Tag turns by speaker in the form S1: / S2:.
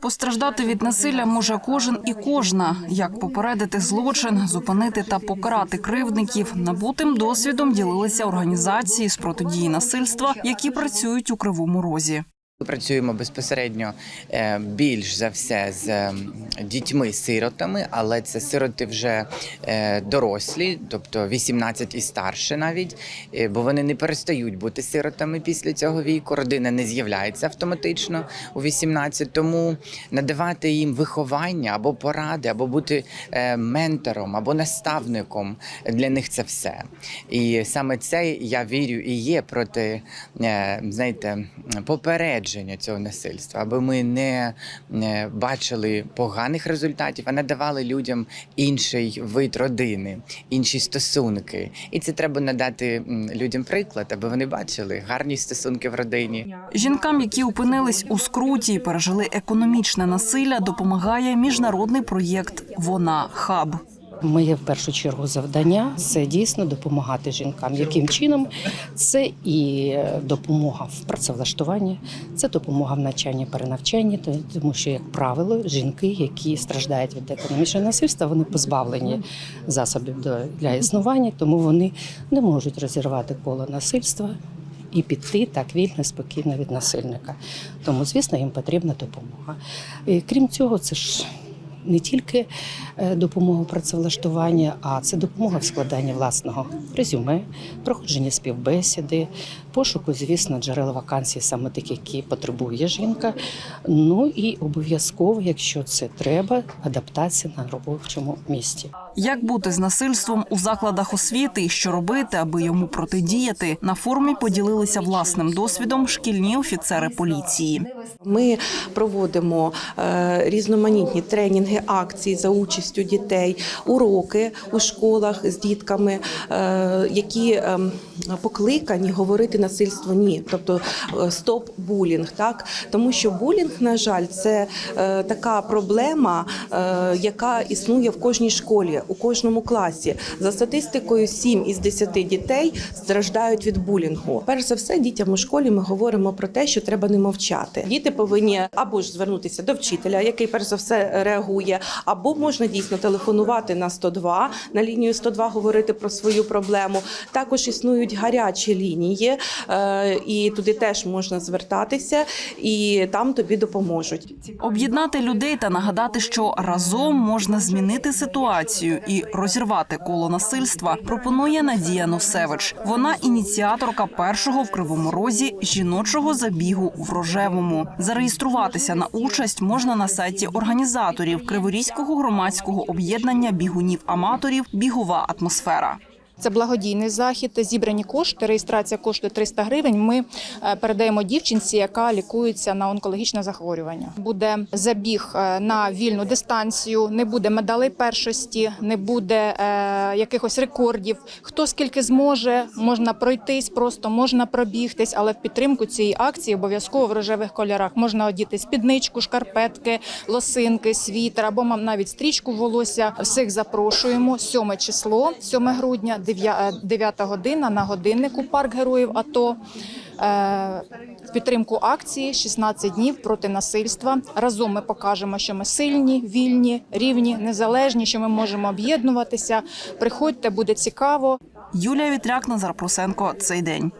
S1: Постраждати від насилля може кожен і кожна. Як попередити злочин, зупинити та покарати кривдників. Набутим досвідом ділилися організації з протидії насильства, які працюють у кривому розі.
S2: Працюємо безпосередньо е, більш за все з е, дітьми-сиротами, але це сироти вже е, дорослі, тобто 18 і старше навіть, е, бо вони не перестають бути сиротами після цього віку. Родина не з'являється автоматично у 18, тому надавати їм виховання або поради, або бути ментором або наставником для них це все. І саме це я вірю і є проти знаєте, попередження цього насильства, аби ми не бачили поганих результатів, а надавали людям інший вид родини, інші стосунки. І це треба надати людям приклад, аби вони бачили гарні стосунки в родині.
S1: Жінкам, які опинились у скруті пережили економічне насилля, допомагає міжнародний проєкт Вона хаб.
S3: Моє в першу чергу завдання це дійсно допомагати жінкам. Яким чином це і е, допомога в працевлаштуванні, це допомога в навчанні, перенавчанні, тому що, як правило, жінки, які страждають від економічного насильства, вони позбавлені засобів для існування, тому вони не можуть розірвати коло насильства. І піти так вільно, спокійно від насильника. Тому, звісно, їм потрібна допомога. І, крім цього, це ж не тільки е, допомога працевлаштування, а це допомога в складанні власного резюме, проходження співбесіди, пошуку, звісно, джерел вакансій, саме тих, які потребує жінка. Ну і обов'язково, якщо це треба, адаптація на робочому місці.
S1: Як бути з насильством у закладах освіти і що робити, аби йому протидіяти? На форумі поділилися власним досвідом шкільні офіцери поліції.
S4: Ми проводимо е, різноманітні тренінги, акції за участю дітей, уроки у школах з дітками, е, які ем, покликані говорити насильство ні, тобто е, стоп булінг. Так тому що булінг, на жаль, це така проблема, яка існує в кожній школі, у кожному класі. За статистикою, 7 із 10 дітей страждають від булінгу. Перш за все, дітям у школі ми говоримо про те, що треба не мовчати. Діти повинні або ж звернутися до вчителя, який перш за все реагує, або можна дійсно телефонувати на 102, на лінію 102 говорити про свою проблему. Також існують гарячі лінії, е, і туди теж можна звертатися, і там тобі допоможуть.
S1: Об'єднати людей та нагадати, що разом можна змінити ситуацію і розірвати коло насильства. Пропонує Надія Носевич. Вона ініціаторка першого в кривому розі жіночого забігу в рожевому. Зареєструватися на участь можна на сайті організаторів Криворізького громадського об'єднання бігунів аматорів Бігова атмосфера.
S5: Це благодійний захід. Зібрані кошти. Реєстрація коштує 300 гривень. Ми е, передаємо дівчинці, яка лікується на онкологічне захворювання. Буде забіг е, на вільну дистанцію, не буде медалей першості, не буде е, якихось рекордів. Хто скільки зможе, можна пройтись, просто можна пробігтись, але в підтримку цієї акції обов'язково в рожевих кольорах можна одіти спідничку, шкарпетки, лосинки, світер або навіть стрічку волосся. Всіх запрошуємо. 7 число, 7 грудня, 9 година на годиннику парк героїв АТО. Е, В підтримку акції 16 днів проти насильства. Разом ми покажемо, що ми сильні, вільні, рівні, незалежні, що ми можемо об'єднуватися. Приходьте, буде цікаво.
S1: Юлія Вітряк, Назар Прусенко. Цей день.